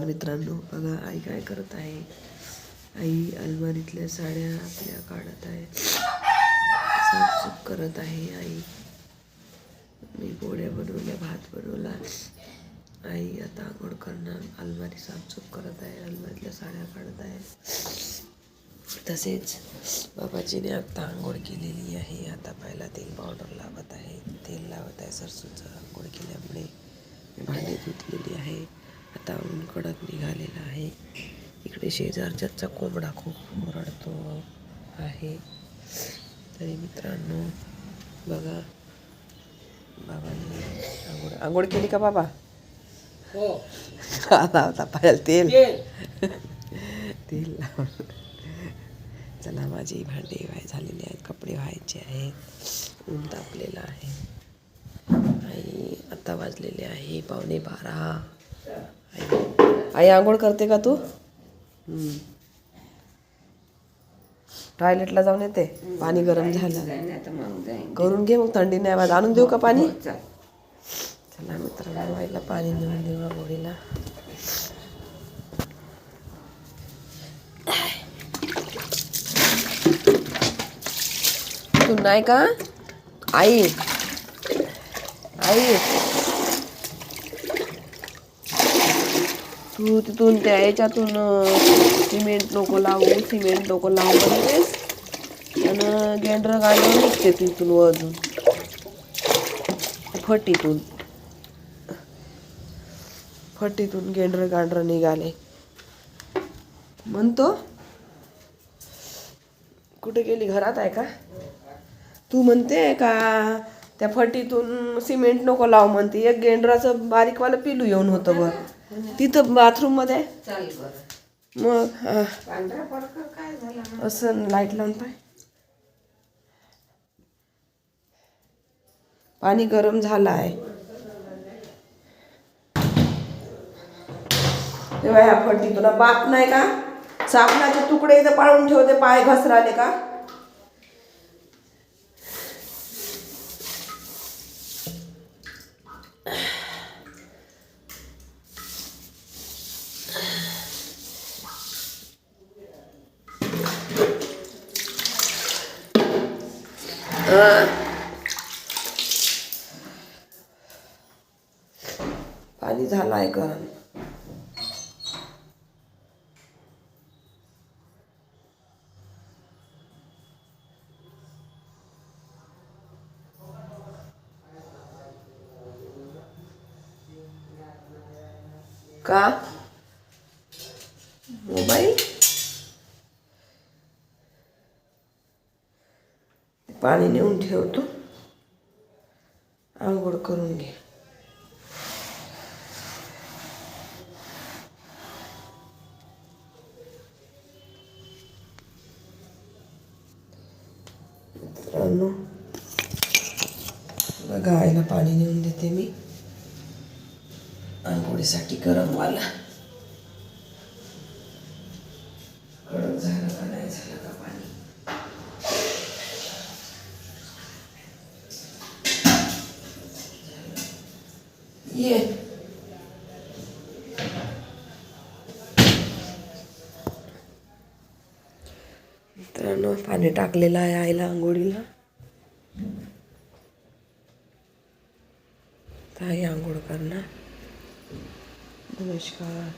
मित्रांनो बघा आई काय करत आहे. आई अलमारीतल्या साड्या आपल्या काढत आहे. साफसूफ करत आहे आई. मी पोळ्या बनवल्या भात बनवला. आई आता आंघोळ करणार अलमारी साफसूफ करत आहे अलमारीतल्या साड्या काढत आहे. तसेच बाबाजीने आता आंघोळ केलेली आहे. आता पहिला तेल पावडर लावत आहे. तेल लावत आहे सरसूचं आंघोळ केल्यामुळे मी भांडी धुतलेली आहे. आता ऊन कडक निघालेला आहे. इकडे शेजारच्याचा कोंबडा खूप ओरडतो आहे. तरी मित्रांनो बघा. बाबांनी आंघोळ आंघोळ केली का बाबा? हो. आता आता पाहिजे तेल. तेल लावून. चला माझी भांडी व्हाय झालेली आहेत कपडे व्हायचे आहेत. ऊन तापलेलं आहे. आई आता वाजलेले आहे पावणे बारा. आई आंघोळ करते का तू. टॉयलेटला जाऊन येते. पाणी गरम झालं. करून घे मग थंडी नाही वाज आणून देऊ का पाणी? चल. चला मित्रांनो आईला पाणी नेऊन देऊ आंघोळीला तू नाही का? आई. आई. तू तिथून त्या याच्यातून सिमेंट नको लावू सिमेंट नको लावू म्हणतेस आणि गेंडर गांडर निघते तिथून वजून. फटीतून. फटीतून गेंडर गांडर निघाले. म्हणतो कुठे गेली? घरात आहे का? तू म्हणते का त्या फटीतून सिमेंट नको लाव म्हणते. एक गेंडराचं बारीकवालं पिलू येऊन होतं बघ. तिथं बाथरूममध्ये? चल बरं. मग काय झाला? असं लाइट लावून पाय. पाणी गरम झालं आहे तेव्हा ह्या फटी तुला बाप नाही का? साबणाचे तुकडे इथं पाळून ठेवते पाय घसराले का? पाणी झालं आहे गरम का? पाणी नेऊन ठेवतो. आंघोळ करून घे. मित्रांनो गायला पाणी नेऊन देते मी. आंघोळीसाठी गरम वाला कडक झालं का नाही झालं का पाणी ये मित्रांनो पाणी टाकलेलं आहे आईला आंघोळीला. आई आंघोळ करणार. नमस्कार.